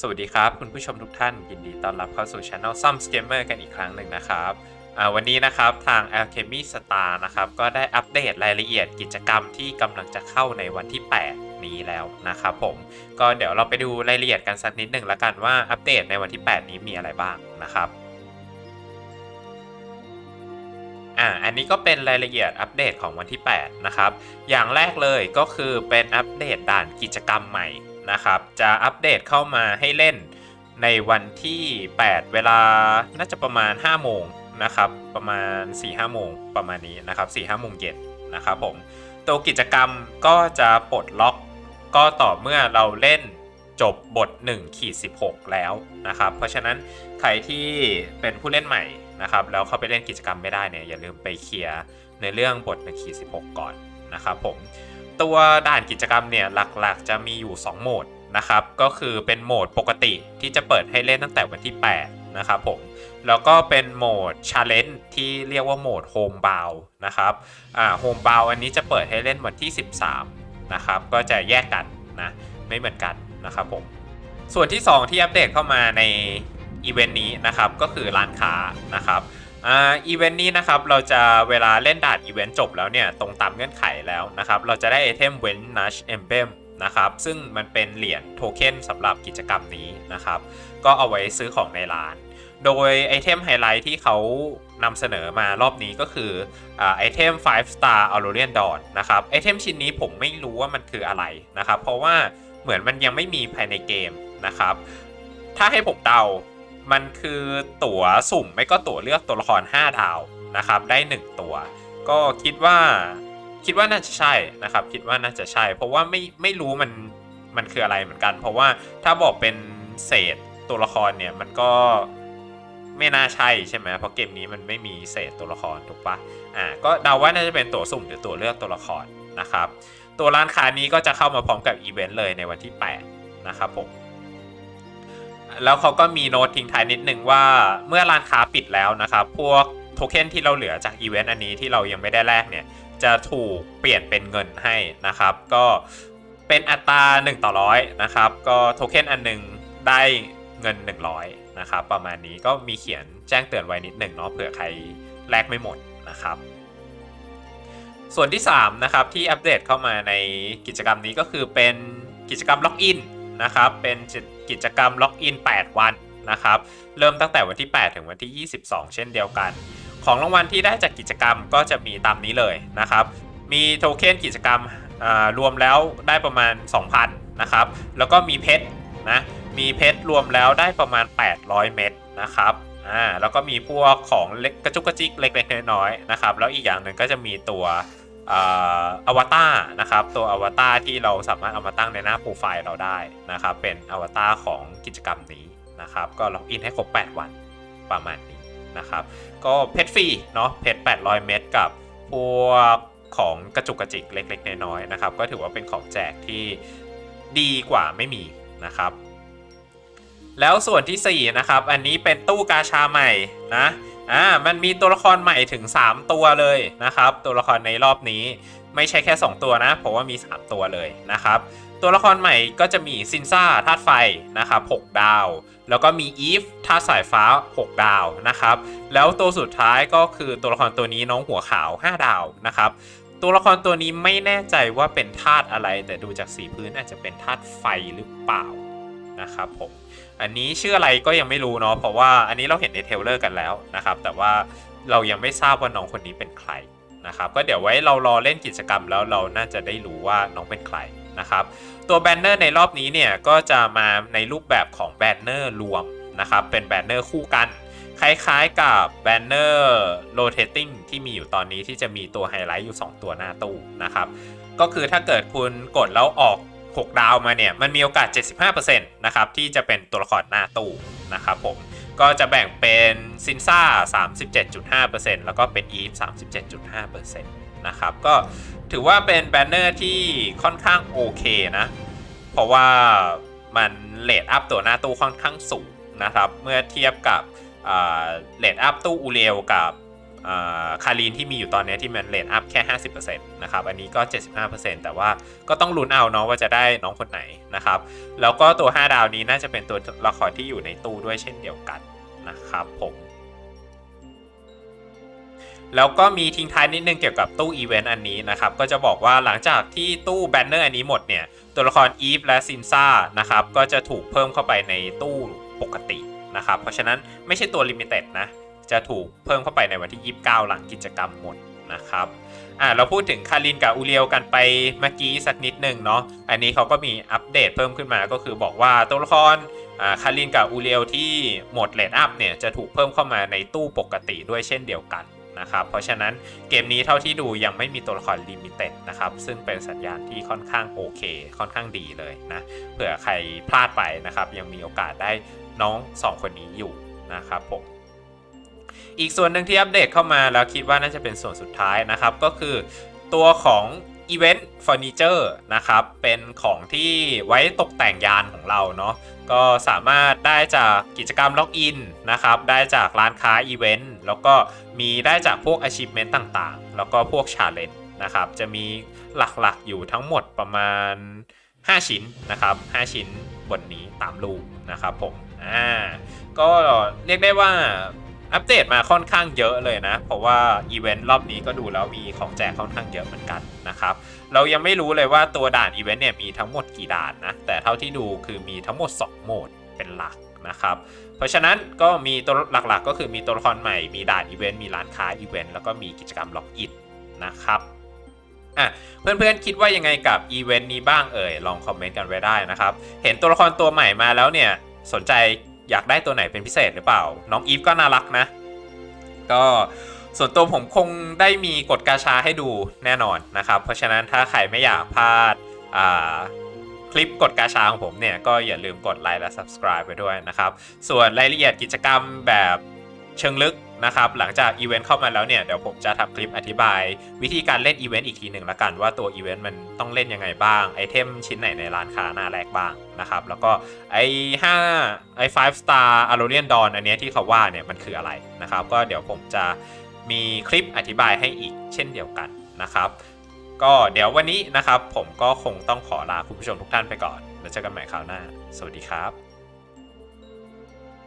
สวัสดีครับ คุณผู้ชมทุกท่าน ยินดีต้อนรับเข้าสู่ช anel s u m s Gamer กันอีกครั้งหนึ่งนะครับวันนี้นะครับทาง Alchemy Star นะครับก็ได้อัปเดตรายละเอียดกิจกรรมที่กำลังจะเข้าในวันที่ 8 นี้แล้วนะครับผมก็เดี๋ยวเราไปดูรายละเอียดกันสักนิดหนึ่งล้วกันว่าอัปเดตในวันที่ 8 นี้มีอะไรบ้างนะครับอ่าอันนี้ก็เป็นรายละเอียดอัปเดตของวันที่ 8 นะครับ อย่างแรกเลยก็คือเป็นอัปเดตด่านกิจกรรมใหม่ นะครับ จะอัปเดตเข้ามาให้เล่นในวันที่ 8 เวลาน่าจะประมาณ 5 โมงนะครับ ประมาณ 4-5 โมงประมาณนี้นะครับ 4-5 โมงเย็นนะครับผม ตัวกิจกรรมก็จะปลดล็อกก็ต่อเมื่อเราเล่นจบบท1ขีด16 แล้วนะครับ เพราะฉะนั้นใครที่เป็นผู้เล่นใหม่นะครับ แล้วเข้าไปเล่นกิจกรรมไม่ได้เนี่ยอย่าลืมไปเคลียร์ในเรื่องบท1ขีด16 ก่อนนะครับผม ตัวด่านกิจกรรมเนี่ยหลักๆ จะมีอยู่ 2 โหมดนะครับ ก็คือเป็นโหมดปกติที่จะเปิดให้เล่นตั้งแต่วันที่ 8 นะครับผม แล้วก็เป็นโหมด Challenge ที่เรียกว่าโหมด Home b o u n นะครับอ่า Home b o u n อันนี้จะเปิดให้เล่นวันที่ 13 นะครับ ก็จะแยกกันนะไม่เหมือนกันนะครับผม ส่วนที่ 2 ที่อัปเดตเข้ามาในอีเวนต์นี้นะครับก็คือร้านค้านะครับ อ่าอีเวนต์นี้นะครับเราจะเวลาเล่นด่านอีเวนต์จบแล้วเนี่ยตรงตามเงื่อนไขแล้วนะครับเราจะได้ไอเทมเวนนัชเอมเบมนะครับซึ่งมันเป็นเหรียญโทเค็นสำหรับกิจกรรมนี้นะครับก็เอาไว้ซื้อของในร้าน โดยไอเทมไฮไลท์ที่เขานำเสนอมารอบนี้ก็คืออ่าไอเทม 5 star Aurorian Dawn นะครับไอเทมชิ้นนี้ผมไม่รู้ว่ามันคืออะไรนะครับเพราะว่าเหมือนมันยังไม่มีภายในเกมนะครับถ้าให้ผมเดา มันคือตั๋วสุ่มไม่ก็ตั๋วเลือกตัวละคร 5 ดาวนะครับ ได้ 1 ตัว ก็คิดว่าคิดว่าน่าจะใช่นะครับ คิดว่าน่าจะใช่ เพราะว่าไม่ไม่รู้มันมันคืออะไรเหมือนกัน เพราะว่าถ้าบอกเป็นเศษตัวละครเนี่ยมันก็ไม่น่าใช่ใช่ไหมเพราะเกมนี้มันไม่มีเศษตัวละครถูกปะอ่าก็เดาว่าน่าจะเป็นตั๋วสุ่มหรือตั๋วเลือกตัวละครนะครับ ตัวร้านค้านี้ก็จะเข้ามาพร้อมกับอีเวนต์เลยในวันที่ 8 นะครับผม แล้วเขาก็มีโน้ตทิ้งท้ายนิดนึงว่าเมื่อร้านค้าปิดแล้วนะครับ พวกโทเค็นที่เราเหลือจากอีเวนต์อันนี้ที่เรายังไม่ได้แลกเนี่ย จะถูกเปลี่ยนเป็นเงินให้นะครับ ก็เป็นอัตรา 1 ต่อร้อยนะครับ ก็โทเค็นอันหนึงได้เงิน 100นะครับ ประมาณนี้ก็มีเขียนแจ้งเตือนไว้นิดหนึ่งเนาะเผื่อใครแลกไม่หมดนะครับส่วนที่3นะครับที่อัปเดตเข้ามาในกิจกรรมนี้ก็คือเป็นกิจกรรมล็อกอิน นะครับ เป็นกิจกรรมล็อกอิน 8 วันนะครับ เริ่มตั้งแต่วันที่ 8 ถึงวันที่ 22 เช่นเดียวกัน ของรางวัลที่ได้จากกิจกรรมก็จะมีตามนี้เลยนะครับ มีโทเค็นกิจกรรมอ่ารวมแล้วได้ประมาณ 2,000 นะครับ แล้วก็มีเพชรนะ มีเพชรรวมแล้วได้ประมาณ 800 เม็ดนะครับอ่าแล้วก็มีพวกของเล็กกระจุกกระจิกเล็กๆน้อยๆนะครับ แล้วอีกอย่างหนึ่งก็จะมีตัว อวตารนะครับตัวอวตารที่เราสามารถเอามาตั้งในหน้าโปรไฟล์เราได้นะครับเป็นอวตารของกิจกรรมนี้นะครับก็ล็อกอินให้ครบ 8 วันประมาณนี้นะครับก็เพชรฟรีเนาะเพชร800 เม็ดกับพวกของกระจุกกระจิกเล็กๆน้อยๆนะครับก็ถือว่าเป็นของแจกที่ดีกว่าไม่มีนะครับ แล้วส่วนทีสี่ 4 นะครับ อันนี้เป็นตู้กาชาใหม่นะอ่ามันมีตัวละครใหม่ถึง 3 ตัวเลยนะครับ ตัวละครในรอบนี้ไม่ใช่แค่ 2 ตัวนะเพราะว่ามี 3 ตัวเลยนะครับ ตัวละครใหม่ก็จะมีซินซ่าธาตุไฟนะครับ6ดาว แล้วก็มีอีฟธาตุสายฟ้า 6 ดาวนะครับ แล้วตัวสุดท้ายก็คือตัวละครตัวนี้น้องหัวขาว 5 ดาวนะครับตัวละครตัวนี้ไม่แน่ใจว่าเป็นธาตุอะไร แต่ดูจากสีพื้นอาจจะเป็นธาตุไฟหรือเปล่า นะครับผมอันนี้ชื่ออะไรก็ยังไม่รู้เนาะเพราะว่าอันนี้เราเห็นในเทลเลอร์กันแล้วนะครับแต่ว่าเรายังไม่ทราบว่าน้องคนนี้เป็นใครนะครับก็เดี๋ยวไว้เรารอเล่นกิจกรรมแล้วเราน่าจะได้รู้ว่าน้องเป็นใครนะครับตัวแบนเนอร์ในรอบนี้เนี่ยก็จะมาในรูปแบบของแบนเนอร์รวมนะครับเป็นแบนเนอร์คู่กัน คล้ายๆกับแบนเนอร์โรเ t ติ้งที่มีอยู่ตอนนี้ที่จะมีตัวไฮไลท์อยู่ 2 ตัวหน้าตู้นะครับก็คือถ้าเกิดคุณกดแล้วออก 6 ดาวมาเนี่ยมันมีโอกาส 75%นะครับที่จะเป็นตัวละครหน้าตู้นะครับผมก็จะแบ่งเป็นซินซ่า 37.5%แล้วก็เป็นอีฟ37.5%นะครับก็ถือว่าเป็นแบนเนอร์ที่ค่อนข้างโอเคนะ เพราะว่ามันเลดอัพตัวหน้าตู้ค่อนข้างสูงนะครับ เมื่อเทียบกับเลดอัพตู้อูเรลกับ คารีนที่มีอยู่ตอนนี้ที่มันเลนอัพแค่ 50%นะครับ อันนี้ก็ 75%แต่ว่าก็ต้องลุ้นเอาเนาะว่าจะได้น้องคนไหนนะครับ แล้วก็ตัว 5 ดาวนี้น่าจะเป็นตัวละครที่อยู่ในตู้ด้วยเช่นเดียวกันนะครับผมแล้วก็มีทิ้งท้ายนิดนึงเกี่ยวกับตู้อีเวนต์อันนี้นะครับ ก็จะบอกว่าหลังจากที่ตู้แบนเนอร์อันนี้หมดเนี่ย ตัวละครอีฟและซินซ่านะครับ ก็จะถูกเพิ่มเข้าไปในตู้ปกตินะครับ เพราะฉะนั้นไม่ใช่ตัวลิมิเต็ดนะ จะถูกเพิ่มเข้าไปในวันที่ 29 หลังกิจกรรมหมดนะครับอ่าเราพูดถึงคารินกับอูเรียวกันไปเมื่อกี้สักนิดหนึ่งเนาะอันนี้เขาก็มีอัปเดตเพิ่มขึ้นมาก็คือบอกว่าตัวละครอ่าคารินกับอูเรียวที่หมดเลดอัพเนี่ยจะถูกเพิ่มเข้ามาในตู้ปกติด้วยเช่นเดียวกันนะครับเพราะฉะนั้นเกมนี้เท่าที่ดูยังไม่มีตัวละครลิมิเต็ดนะครับซึ่งเป็นสัญญาณที่ค่อนข้างโอเค ค่อนข้างดีเลยนะเผื่อใครพลาดไปนะครับยังมีโอกาสได้น้อง 2 คนนี้อยู่นะครับผม อีกส่วนหนึ่งที่อัปเดตเข้ามาแล้วคิดว่าน่าจะเป็นส่วนสุดท้ายนะครับ ก็คือตัวของ Event Furniture นะครับ เป็นของที่ไว้ตกแต่งยานของเราเนาะก็สามารถได้จากกิจกรรมล็อกอินนะครับ ได้จากร้านค้าอีเวนต์แล้วก็มีได้จากพวก achievement ต่างๆ แล้วก็พวก challenge นะครับ จะมีหลักๆอยู่ทั้งหมดประมาณ 5 ชิ้นนะครับ 5 ชิ้นบนนี้ตามรูปนะครับผมอ่าก็เรียกได้ว่า อัปเดตมาค่อนข้างเยอะเลยนะ เพราะว่าอีเวนต์รอบนี้ก็ดูแล้วมีของแจกค่อนข้างเยอะเหมือนกันนะครับ เรายังไม่รู้เลยว่าตัวด่านอีเวนต์เนี่ยมีทั้งหมดกี่ด่านนะ แต่เท่าที่ดูคือมีทั้งหมด 2 โหมดเป็นหลักนะครับ เพราะฉะนั้นก็มีตัวหลักๆ ก็คือมีตัวละครใหม่ มีด่านอีเวนต์ มีร้านค้าอีเวนต์ แล้วก็มีกิจกรรมล็อกอินนะครับอะเพื่อนๆคิดว่ายังไงกับอีเวนต์นี้บ้างเอ่ย ลองคอมเมนต์กันไว้ได้นะครับ เห็นตัวละครตัวใหม่มาแล้วเนี่ยสนใจ อยากได้ตัวไหนเป็นพิเศษหรือเปล่า น้องอีฟก็น่ารักนะ ก็ส่วนตัวผมคงได้มีกดกาชาให้ดูแน่นอนนะครับ เพราะฉะนั้นถ้าใครไม่อยากพลาดคลิปกดกาชาของผมเนี่ย ก็อย่าลืมกดไลค์และ subscribe ไปด้วยนะครับ ส่วนรายละเอียดกิจกรรมแบบเชิงลึก นะครับหลังจากอีเวนต์เข้ามาแล้วเนี่ยเดี๋ยวผมจะทำคลิปอธิบาย วิธีการเล่นอีเวนต์อีกทีหนึ่งละกันว่าตัวอีเวนต์มันต้องเล่นยังไงบ้าง ไอเทมชิ้นไหนในร้านค้าหน้าแรกบ้างนะครับแล้วก็ไอ5ไอ5 star a r o r i a n Dawn อันนี้ที่เขาว่าเนี่ยมันคืออะไรนะครับก็เดี๋ยวผมจะมีคลิปอธิบายให้อีกเช่นเดียวกันนะครับก็เดี๋ยววันนี้นะครับผมก็คงต้องขอลาคุณผู้ชมทุกท่านไปก่อน แล้วเจอกันใหม่คราวหน้า สวัสดีครับ